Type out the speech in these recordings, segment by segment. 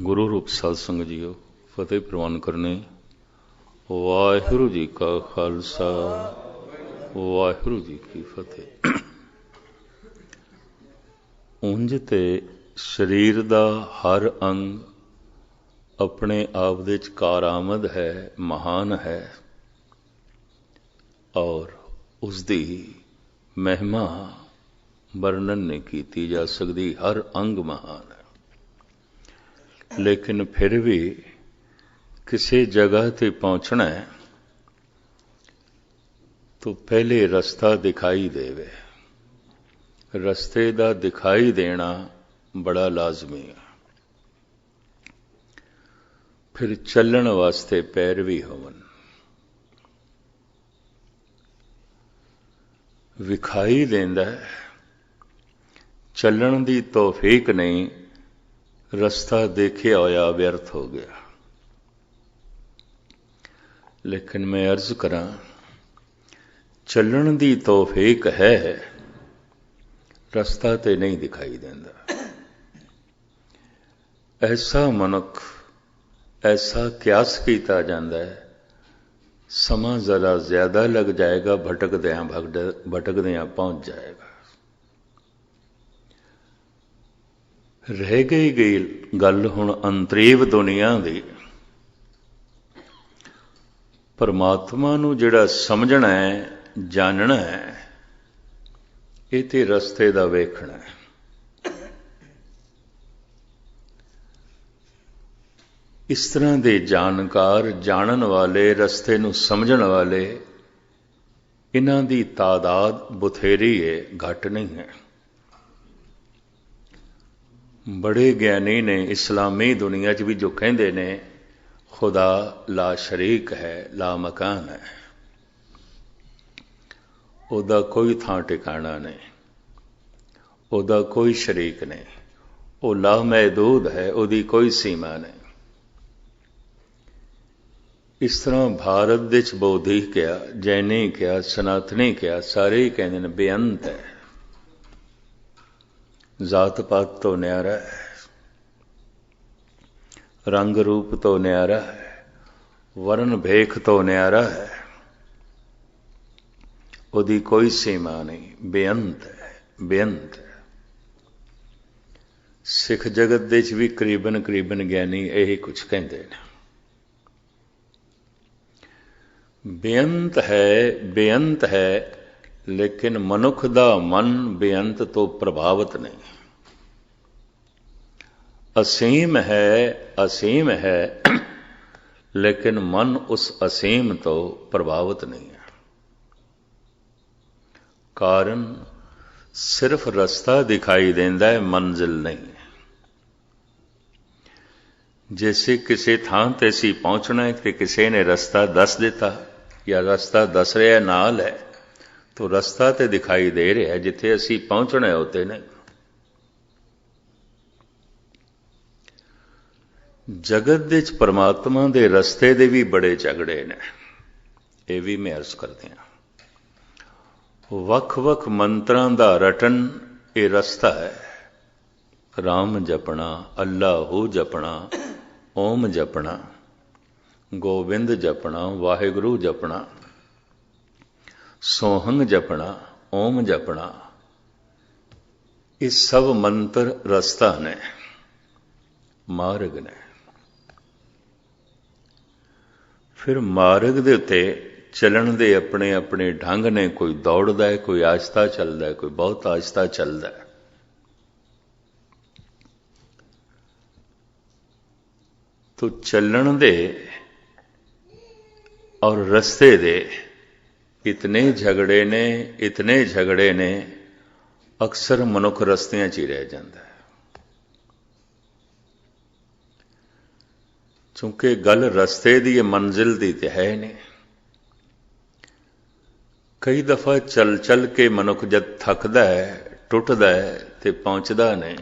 ਗੁਰੂ ਰੂਪ ਸਾਧ ਸੰਗਤ ਜੀਓ, ਫਤਿਹ ਪ੍ਰਵਾਨ ਕਰਨੇ। ਵਾਹਿਗੁਰੂ ਜੀ ਕਾ ਖਾਲਸਾ, ਵਾਹਿਗੁਰੂ ਜੀ ਕੀ ਫਤਿਹ। ਉਂਝ ਤੇ ਸਰੀਰ ਦਾ ਹਰ ਅੰਗ ਆਪਣੇ ਆਪ ਦੇ ਚ ਕਾਰਾਮਦ ਹੈ, ਮਹਾਨ ਹੈ। ਔਰ ਉਸ ਦੀ ਮਹਿਮਾ ਵਰਣਨ ਨਹੀਂ ਕੀਤੀ ਜਾ ਸਕਦੀ, ਹਰ ਅੰਗ ਮਹਾਨ ਲੇਕਿਨ ਫਿਰ ਵੀ ਕਿਸੇ ਜਗ੍ਹਾ ਤੇ ਪਹੁੰਚਣਾ ਹੈ तो पहले रास्ता दिखाई देवे रस्ते ਦਾ ਦਿਖਾਈ ਦੇਣਾ ਬੜਾ ਲਾਜ਼ਮੀ ਹੈ ਫਿਰ ਚੱਲਣ ਵਾਸਤੇ ਪੈਰ ਵੀ ਹੋਵਨ ਵਿਖਾਈ ਦਿੰਦਾ ਚੱਲਣ ਦੀ ਤੌਫੀਕ ਨਹੀਂ ਰਸਤਾ ਦੇਖਿਆ ਹੋਇਆ ਵਿਅਰਥ ਹੋ ਗਿਆ। ਲੇਕਿਨ ਮੈਂ ਅਰਜ਼ ਕਰਾਂ, ਚੱਲਣ ਦੀ ਤੌਫੀਕ ਹੈ, ਰਸਤਾ ਤੇ ਨਹੀਂ ਦਿਖਾਈ ਦਿੰਦਾ। ਐਸਾ ਮਨੁੱਖ, ਐਸਾ ਕਿਆਸ ਕੀਤਾ ਜਾਂਦਾ ਹੈ, ਸਮਾਂ ਜ਼ਰਾ ਜ਼ਿਆਦਾ ਲੱਗ ਜਾਏਗਾ, ਭਟਕਦਿਆਂ ਭਟਕਦਿਆਂ ਪਹੁੰਚ ਜਾਏਗਾ। ਰਹਿ ਗਈ ਗਈ ਗੱਲ ਹੁਣ ਅੰਤਰੀਵ ਦੁਨੀਆ ਦੀ। ਪਰਮਾਤਮਾ ਨੂੰ ਜਿਹੜਾ ਸਮਝਣਾ ਹੈ, ਜਾਣਨਾ ਹੈ, ਇਹ ਤੇ ਰਸਤੇ ਦਾ ਵੇਖਣਾ ਹੈ। ਇਸ ਤਰ੍ਹਾਂ ਦੇ ਜਾਣਕਾਰ ਜਾਣਨ ਵਾਲੇ, ਰਸਤੇ ਨੂੰ ਸਮਝਣ ਵਾਲੇ, ਇਹਨਾਂ ਦੀ ਤਾਦਾਦ ਬਥੇਰੀ ਹੈ ਘਟ ਨਹੀਂ ਹੈ। ਬੜੇ ਗਿਆਨੀ ਨੇ ਇਸਲਾਮੀ ਦੁਨੀਆ 'ਚ ਵੀ ਜੋ ਕਹਿੰਦੇ ਨੇ, ਖੁਦਾ ਲਾ ਸ਼ਰੀਕ ਹੈ, ਲਾ ਮਕਾਨ ਹੈ। ਉਹਦਾ ਕੋਈ ਥਾਂ ਟਿਕਾਣਾ ਨਹੀਂ। ਉਹਦਾ ਕੋਈ ਸ਼ਰੀਕ ਨਹੀਂ। ਉਹ ਲਾ ਮਹਦੂਦ ਹੈ, ਉਹਦੀ ਕੋਈ ਸੀਮਾ ਨਹੀਂ। ਇਸ ਤਰ੍ਹਾਂ ਭਾਰਤ ਦੇ ਚ ਬੌਧੀ ਕਿਹਾ, ਜੈਨੀ ਕਿਹਾ, ਸਨਾਤਨੀ ਕਿਹਾ, ਸਾਰੇ ਹੀ ਕਹਿੰਦੇ ਨੇ ਬੇਅੰਤ ਹੈ। ਜ਼ਾਤ ਪਾਤ ਤੋਂ ਨਿਆਰਾ ਹੈ। ਰੰਗ ਰੂਪ ਤੋਂ ਨਿਆਰਾ ਹੈ। ਵਰਨ ਭੇਖ ਤੋਂ ਨਿਆਰਾ ਹੈ। ਉਹਦੀ ਕੋਈ ਸੀਮਾ ਨਹੀਂ। ਬੇਅੰਤ ਹੈ। ਬੇਅੰਤ ਹੈ। ਸਿੱਖ ਜਗਤ ਦੇ ਵਿੱਚ ਵੀ ਕਰੀਬਨ ਕਰੀਬਨ ਗਿਆਨੀ ਇਹ ਕੁਝ ਕਹਿੰਦੇ ਨੇ। ਬੇਅੰਤ ਹੈ ਬੇਅੰਤ ਹੈ ਲੇਕਿਨ ਮਨੁੱਖ ਦਾ ਮਨ ਬੇਅੰਤ ਤੋਂ ਪ੍ਰਭਾਵਿਤ ਨਹੀਂ। ਅਸੀਮ ਹੈ ਅਸੀਮ ਹੈ, ਲੇਕਿਨ ਮਨ ਉਸ ਅਸੀਮ ਤੋਂ ਪ੍ਰਭਾਵਿਤ ਨਹੀਂ ਹੈ। ਕਾਰਨ ਸਿਰਫ ਰਸਤਾ ਦਿਖਾਈ ਦਿੰਦਾ ਹੈ, ਮੰਜ਼ਿਲ ਨਹੀਂ। ਜੈਸੇ ਕਿਸੇ ਥਾਂ ਤੇ ਸੀ ਪਹੁੰਚਣਾ ਹੈ, ਤੇ ਕਿਸੇ ਨੇ ਰਸਤਾ ਦੱਸ ਦਿੱਤਾ ਜਾਂ ਰਸਤਾ ਦੱਸ ਰਿਹਾ ਨਾਲ ਹੈ तो ਰਸਤਾ ਤੇ ਦਿਖਾਈ ਦੇ ਰਿਹਾ ਜਿੱਥੇ ਅਸੀਂ ਪਹੁੰਚਣਾ ਉਤੇ ਨਹੀਂ। ਜਗਤ ਦੇ ਵਿੱਚ ਪਰਮਾਤਮਾ ਦੇ ਰਸਤੇ ਦੇ ਵੀ ਬੜੇ ਝਗੜੇ ਨੇ। ਇਹ ਵੀ ਮੈਂ ਅਰਜ਼ ਕਰਦੇ ਹਾਂ। ਵੱਖ-ਵੱਖ ਮੰਤਰਾਂ ਦਾ ਰਟਨ ਇਹ ਰਸਤਾ ਹੈ। ਰਾਮ ਜਪਣਾ, ਅੱਲਾਹੂ ਜਪਣਾ, ਓਮ ਜਪਣਾ, ਗੋਬਿੰਦ ਜਪਣਾ, ਵਾਹਿਗੁਰੂ ਜਪਣਾ। ਸੋਹੰਗ ਜਪਣਾ, ਓਮ ਜਪਣਾ। ਇਹ ਸਭ ਮੰਤਰ ਰਸਤਾ ਨੇ, ਮਾਰਗ ਨੇ। ਫਿਰ ਮਾਰਗ ਦੇ ਉੱਤੇ ਚੱਲਣ ਦੇ ਆਪਣੇ ਆਪਣੇ ਢੰਗ ਨੇ, ਕੋਈ ਦੌੜਦਾ ਹੈ, ਕੋਈ ਆਸਤਾ ਚੱਲਦਾ ਹੈ, ਕੋਈ ਬਹੁਤ ਆਸਤਾ ਚੱਲਦਾ ਹੈ। ਤੋ ਚੱਲਣ ਦੇ ਔਰ ਰਸਤੇ ਦੇ ਇਤਨੇ ਝਗੜੇ ਨੇ ਇਤਨੇ ਝਗੜੇ ਨੇ ਅਕਸਰ ਮਨੁੱਖ ਰਸਤਿਆਂ 'ਚ ਹੀ ਰਹਿ ਜਾਂਦਾ ਹੈ ਕਿਉਂਕਿ ਗੱਲ ਰਸਤੇ ਦੀ ਹੈ ਮੰਜ਼ਿਲ ਦੀ ਤੇ ਹੈ ਨਹੀਂ ਕਈ ਦਫਾ ਚੱਲ ਚੱਲ ਕੇ ਮਨੁੱਖ ਜਦ ਥੱਕਦਾ ਹੈ ਟੁੱਟਦਾ ਹੈ ਤੇ ਪਹੁੰਚਦਾ ਨਹੀਂ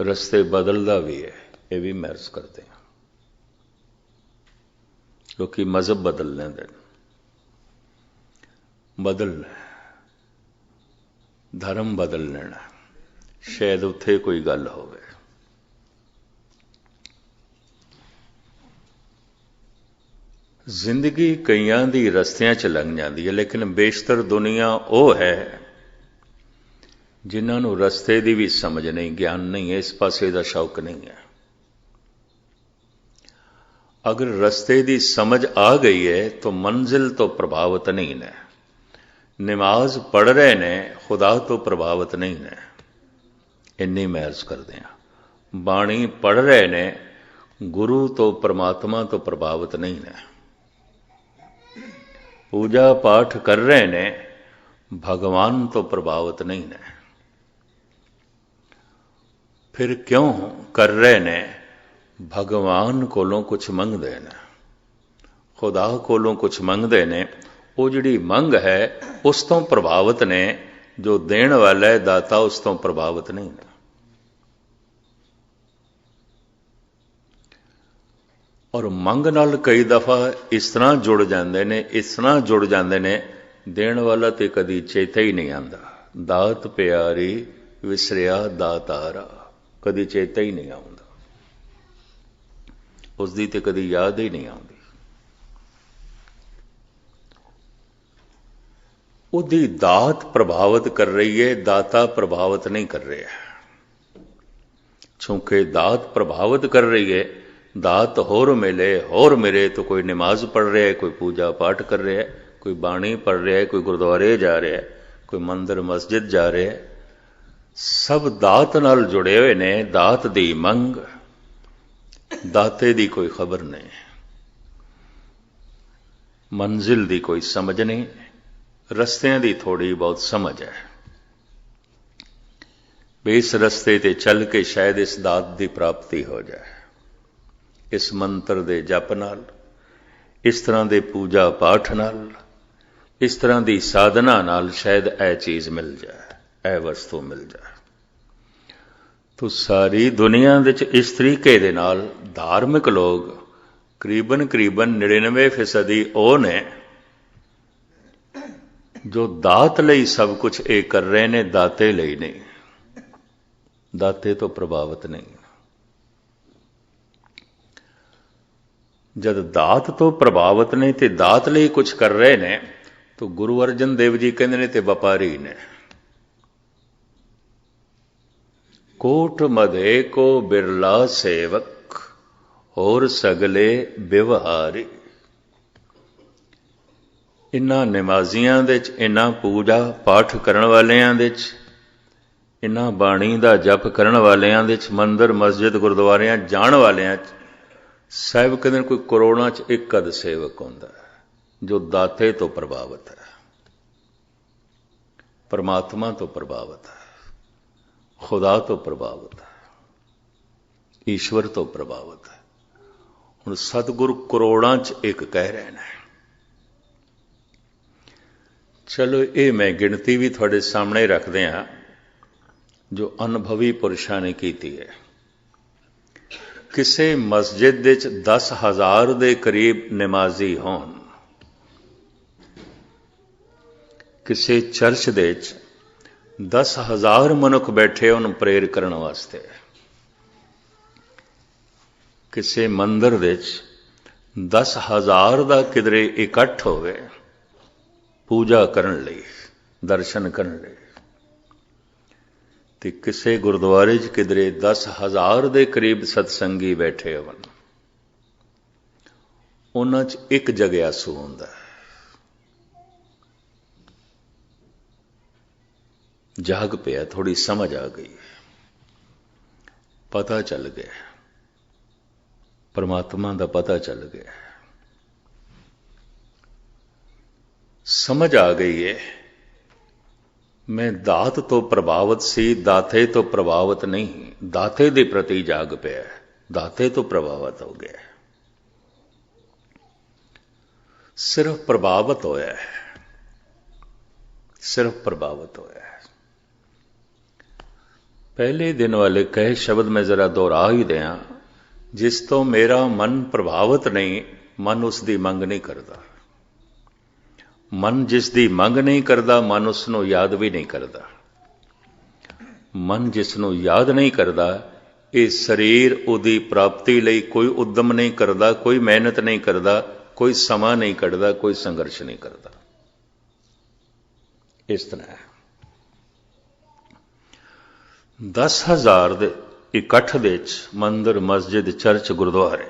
ਰਸਤੇ ਬਦਲਦਾ ਵੀ ਹੈ ਇਹ ਵੀ ਮਹਿਸੂਸ ਕਰਦੇ ਹਾਂ ਕਿਉਂਕਿ ਮਜ਼ਹਬ ਬਦਲ ਲੈਂਦੇ ਨੇ ਬਦਲ ਧਰਮ ਬਦਲ ਲੈਣਾ। ਸ਼ਾਇਦ ਉੱਥੇ ਕੋਈ ਗੱਲ ਹੋਵੇ। ਜ਼ਿੰਦਗੀ ਕਈਆਂ ਦੀ ਰਸਤਿਆਂ 'ਚ ਲੰਘ ਜਾਂਦੀ ਹੈ, ਲੇਕਿਨ ਬੇਸ਼ਤਰ ਦੁਨੀਆ ਉਹ ਹੈ ਜਿਨ੍ਹਾਂ ਨੂੰ ਰਸਤੇ ਦੀ ਵੀ ਸਮਝ ਨਹੀਂ, ਗਿਆਨ ਨਹੀਂ ਇਸ ਪਾਸੇ ਦਾ ਸ਼ੌਕ ਨਹੀਂ ਹੈ। ਅਗਰ ਰਸਤੇ ਦੀ ਸਮਝ ਆ ਗਈ ਹੈ, ਤਾਂ ਮੰਜ਼ਿਲ ਤੋਂ ਪ੍ਰਭਾਵਿਤ ਨਹੀਂ ਹੈ ਨੇ ਨਮਾਜ਼ ਪੜ ਰਹੇ ਨੇ ਖੁਦਾ ਤੋਂ ਪ੍ਰਭਾਵਿਤ ਨਹੀਂ ਨੇ ਇੰਨੀ ਮਹਿਰਸ ਕਰਦੇ ਆ ਬਾਣੀ ਪੜ ਰਹੇ ਨੇ ਗੁਰੂ ਤੋਂ ਪ੍ਰਮਾਤਮਾ ਤੋਂ ਪ੍ਰਭਾਵਿਤ ਨਹੀਂ ਨੇ ਪੂਜਾ ਪਾਠ ਕਰ ਰਹੇ ਨੇ ਭਗਵਾਨ ਤੋਂ ਪ੍ਰਭਾਵਿਤ ਨਹੀਂ ਨੇ ਫਿਰ ਕਿਉਂ ਕਰ ਰਹੇ ਨੇ ਭਗਵਾਨ ਕੋਲੋਂ ਕੁਝ ਮੰਗਦੇ ਨੇ ਖੁਦਾ ਕੋਲੋਂ ਕੁਝ ਮੰਗਦੇ ਨੇ ਉਹ ਜਿਹੜੀ ਮੰਗ ਹੈ, ਉਸ ਤੋਂ ਪ੍ਰਭਾਵਿਤ ਨੇ। ਜੋ ਦੇਣ ਵਾਲਾ ਹੈ, ਦਾਤਾ ਉਸ ਤੋਂ ਪ੍ਰਭਾਵਿਤ ਨਹੀਂ ਨੇ ਔਰ ਮੰਗ ਨਾਲ ਕਈ ਦਫਾ ਇਸ ਤਰ੍ਹਾਂ ਜੁੜ ਜਾਂਦੇ ਨੇ, ਇਸ ਤਰ੍ਹਾਂ ਜੁੜ ਜਾਂਦੇ ਨੇ, ਦੇਣ ਵਾਲਾ ਤੇ ਕਦੀ ਚੇਤਾ ਹੀ ਨਹੀਂ ਆਂਦਾ ਦਾਤ ਪਿਆਰੀ ਵਿਸਰਿਆ ਦਾਤਾਰਾ, ਕਦੀ ਚੇਤਾ ਹੀ ਨਹੀਂ ਆਉਂਦਾ। ਉਸ ਦੀ ਤੇ ਕਦੀ ਯਾਦ ਹੀ ਨਹੀਂ ਆਉਂਦੀ। ਉਹਦੀ ਦਾਤ ਪ੍ਰਭਾਵਿਤ ਕਰ ਰਹੀ ਹੈ, ਦਾਤਾ ਪ੍ਰਭਾਵਿਤ ਨਹੀਂ ਕਰ ਰਿਹਾ। ਕਿਉਂਕਿ ਦਾਤ ਪ੍ਰਭਾਵਿਤ ਕਰ ਰਹੀ ਹੈ, ਦਾਤ ਹੋਰ ਮਿਲੇ ਹੋਰ ਮਿਲੇ ਤਾਂ ਕੋਈ ਨਮਾਜ਼ ਪੜ ਰਿਹਾ ਹੈ, ਕੋਈ ਪੂਜਾ ਪਾਠ ਕਰ ਰਿਹਾ ਹੈ, ਕੋਈ ਬਾਣੀ ਪੜ ਰਿਹਾ ਹੈ, ਕੋਈ ਗੁਰਦੁਆਰੇ ਜਾ ਰਿਹਾ ਹੈ, ਕੋਈ ਮੰਦਰ, ਮਸਜਿਦ ਜਾ ਰਿਹਾ ਹੈ। ਸਭ ਦਾਤ ਨਾਲ ਜੁੜੇ ਹੋਏ ਨੇ, ਦਾਤ ਦੀ ਮੰਗ, ਦਾਤੇ ਦੀ ਕੋਈ ਖਬਰ ਨਹੀਂ। ਮੰਜ਼ਿਲ ਦੀ ਕੋਈ ਸਮਝ ਨਹੀਂ। ਰਸਤਿਆਂ ਦੀ ਥੋੜੀ ਬਹੁਤ ਸਮਝ ਹੈ। ਵੀ ਇਸ ਰਸਤੇ ਤੇ ਚੱਲ ਕੇ ਸ਼ਾਇਦ ਇਸ ਦਾਤ ਦੀ ਪ੍ਰਾਪਤੀ ਹੋ ਜਾਏ। ਇਸ ਮੰਤਰ ਦੇ ਜਪ ਨਾਲ, ਇਸ ਤਰ੍ਹਾਂ ਦੇ ਪੂਜਾ ਪਾਠ ਨਾਲ, ਇਸ ਤਰ੍ਹਾਂ ਦੀ ਸਾਧਨਾ ਨਾਲ ਸ਼ਾਇਦ ਇਹ ਚੀਜ਼ ਮਿਲ ਜਾਏ, ਇਹ ਵਸਤੂ ਮਿਲ ਜਾਏ। ਤੋ ਸਾਰੀ ਦੁਨੀਆ ਵਿੱਚ ਇਸ ਤਰੀਕੇ ਦੇ ਨਾਲ ਧਾਰਮਿਕ ਲੋਕ ਕਰੀਬਨ ਕਰੀਬਨ 99% ਉਹ ਨੇ ਜੋ ਦਾਤ ਲਈ ਸਭ ਕੁਝ ਇਹ ਕਰ ਰਹੇ ਨੇ, ਦਾਤੇ ਲਈ ਨਹੀਂ। ਦਾਤੇ ਤੋਂ ਪ੍ਰਭਾਵਿਤ ਨਹੀਂ। ਜਦ ਦਾਤ ਤੋਂ ਪ੍ਰਭਾਵਿਤ ਨਹੀਂ ਤੇ ਦਾਤ ਲਈ ਕੁਝ ਕਰ ਰਹੇ ਨੇ, ਤਾਂ ਗੁਰੂ ਅਰਜਨ ਦੇਵ ਜੀ ਕਹਿੰਦੇ ਨੇ ਤੇ ਵਪਾਰੀ ਨੇ। ਕੋਟ ਮਦੇ ਕੋ ਬਿਰਲਾ ਸੇਵਕ, ਹੋਰ ਸਗਲੇ ਵਿਵਹਾਰੀ। ਇਨ੍ਹਾਂ ਨਮਾਜ਼ੀਆਂ ਦੇ ਵਿੱਚ ਇਨ੍ਹਾਂ ਪੂਜਾ ਪਾਠ ਕਰਨ ਵਾਲਿਆਂ ਦੇ ਚ ਇਨ੍ਹਾਂ ਬਾਣੀ ਦਾ ਜਪ ਕਰਨ ਵਾਲਿਆਂ ਦੇ ਵਿੱਚ, ਮੰਦਰ, ਮਸਜਿਦ, ਗੁਰਦੁਆਰਿਆਂ ਜਾਣ ਵਾਲਿਆਂ ਚ ਸਾਹਿਬ ਕਹਿੰਦੇ ਕੋਈ ਕਰੋੜਾਂ ਚ ਇੱਕ ਅਦ ਸੇਵਕ ਹੁੰਦਾ ਜੋ ਦਾਤੇ ਤੋਂ ਪ੍ਰਭਾਵਿਤ ਹੈ, ਪਰਮਾਤਮਾ ਤੋਂ ਪ੍ਰਭਾਵਿਤ ਹੈ, ਖੁਦਾ ਤੋਂ ਪ੍ਰਭਾਵਿਤ ਹੈ, ਈਸ਼ਵਰ ਤੋਂ ਪ੍ਰਭਾਵਿਤ ਹੈ। ਹੁਣ ਸਤਿਗੁਰ ਕਰੋੜਾਂ ਚ ਇੱਕ ਕਹਿ ਰਹੇ ਨੇ। ਚਲੋ, ਇਹ ਮੈਂ ਗਿਣਤੀ ਵੀ ਤੁਹਾਡੇ ਸਾਹਮਣੇ ਰੱਖਦੇ ਆ ਜੋ ਅਨੁਭਵੀ ਪੁਰਸ਼ਾਂ ਨੇ ਕੀਤੀ ਹੈ। ਕਿਸੇ ਮਸਜਿਦ ਵਿੱਚ 10000 ਦੇ ਕਰੀਬ ਨਮਾਜ਼ੀ ਹੋਣ, ਕਿਸੇ ਚਰਚ ਦੇ ਵਿੱਚ 10000 ਮਨੁੱਖ ਬੈਠੇ ਉਹਨੂੰ ਪ੍ਰੇਰ ਕਰਨ ਵਾਸਤੇ, ਕਿਸੇ ਮੰਦਰ ਵਿੱਚ 10000 ਦਾ ਕਿਦਰੇ ਇਕੱਠ ਹੋਵੇ ਪੂਜਾ ਕਰਨ ਲਈ, ਦਰਸ਼ਨ ਕਰਨ ਲਈ। ਤੇ ਕਿਸੇ ਗੁਰਦੁਆਰੇ 'ਚ ਕਿਦਰੇ 10000 ਦੇ ਕਰੀਬ ਸਤਸੰਗੀ ਬੈਠੇ ਹੋਣ। ਉਹਨਾਂ 'ਚ ਇੱਕ ਜਗਿਆਸੂ ਹੁੰਦਾ ਹੈ। ਜਾਗ ਪਿਆ ਥੋੜੀ ਸਮਝ ਆ ਗਈ। ਪਤਾ ਚੱਲ ਗਿਆ। ਪਰਮਾਤਮਾ ਦਾ ਪਤਾ ਚੱਲ ਗਿਆ। ਸਮਝ ਆ ਗਈ ਹੈ ਮੈਂ ਦਾਤ ਤੋਂ ਪ੍ਰਭਾਵਿਤ ਸੀ, ਦਾਤੇ ਤੋਂ ਪ੍ਰਭਾਵਿਤ ਨਹੀਂ। ਦਾਤੇ ਦੇ ਪ੍ਰਤੀ ਜਾਗ ਪਿਆ। ਦਾਤੇ ਤੋਂ ਪ੍ਰਭਾਵਿਤ ਹੋ ਗਿਆ। ਸਿਰਫ ਪ੍ਰਭਾਵਿਤ ਹੋਇਆ ਹੈ। ਸਿਰਫ ਪ੍ਰਭਾਵਿਤ ਹੋਇਆ ਪਹਿਲੇ ਦਿਨ ਵਾਲੇ ਕਹੇ ਸ਼ਬਦ ਮੈਂ ਜ਼ਰਾ ਦੁਹਰਾ ਹੀ ਦਿਆਂ, ਜਿਸ ਤੋਂ ਮੇਰਾ ਮਨ ਪ੍ਰਭਾਵਿਤ ਨਹੀਂ, ਮਨ ਉਸ ਦੀ ਮੰਗ ਨਹੀਂ ਕਰਦਾ। ਮਨ ਜਿਸ ਦੀ ਮੰਗ ਨਹੀਂ ਕਰਦਾ, ਮਨ ਉਸ ਨੂੰ ਯਾਦ ਵੀ ਨਹੀਂ ਕਰਦਾ। ਮਨ ਜਿਸ ਨੂੰ ਯਾਦ ਨਹੀਂ ਕਰਦਾ, ਇਹ ਸਰੀਰ ਉਹਦੀ ਪ੍ਰਾਪਤੀ ਲਈ ਕੋਈ ਉਦਮ ਨਹੀਂ ਕਰਦਾ, ਕੋਈ ਮਿਹਨਤ ਨਹੀਂ ਕਰਦਾ, ਕੋਈ ਸਮਾਂ ਨਹੀਂ ਕੱਢਦਾ, ਕੋਈ ਸੰਘਰਸ਼ ਨਹੀਂ ਕਰਦਾ। ਇਸ ਤਰ੍ਹਾਂ ਹੈ। 10000 ਦੇ ਇਕੱਠ ਦੇ ਵਿੱਚ ਮੰਦਰ, ਮਸਜਿਦ, ਚਰਚ, ਗੁਰਦੁਆਰੇ,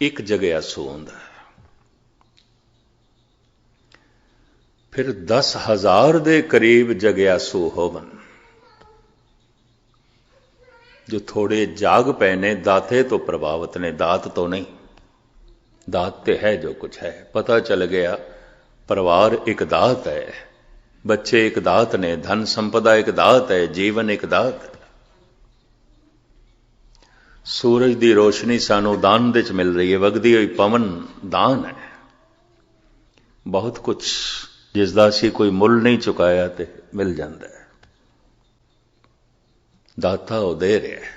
ਇੱਕ ਜਗ੍ਹਾ ਸੋ ਹੁੰਦਾ ਫਿਰ 10000 ਦੇ ਕਰੀਬ ਜਗਿਆ ਸੋ ਹੋਵਨ। ਜੋ ਥੋੜੇ ਜਾਗ ਪਏ ਨੇ, ਦਾਤੇ ਤੋਂ ਪ੍ਰਭਾਵਿਤ ਨੇ, ਦਾਤ ਤੋਂ ਨਹੀਂ। ਦਾਤ ਤੇ ਹੈ ਜੋ ਕੁਝ ਹੈ, ਪਤਾ ਚੱਲ ਗਿਆ, ਪਰਿਵਾਰ ਇੱਕ ਦਾਤ ਹੈ, ਬੱਚੇ ਇੱਕ ਦਾਤ ਨੇ, ਧਨ ਸੰਪਦਾ ਇੱਕ ਦਾਤ ਹੈ, ਜੀਵਨ ਇੱਕ ਦਾਤ। ਹੈ ਸੂਰਜ ਦੀ ਰੋਸ਼ਨੀ ਸਾਨੂੰ ਦਾਨ ਦੇ ਚ ਮਿਲ ਰਹੀ ਹੈ, ਵਗਦੀ ਹੋਈ ਪਵਨ ਦਾਨ ਹੈ। ਬਹੁਤ ਕੁਝ ਜਿਸ ਦਾ ਅਸੀਂ ਕੋਈ ਮੁੱਲ ਨਹੀਂ ਚੁਕਾਇਆ ਤੇ ਮਿਲ ਜਾਂਦਾ ਹੈ। ਦਾਤਾ ਉਹ ਦੇ ਰਿਹਾ ਹੈ।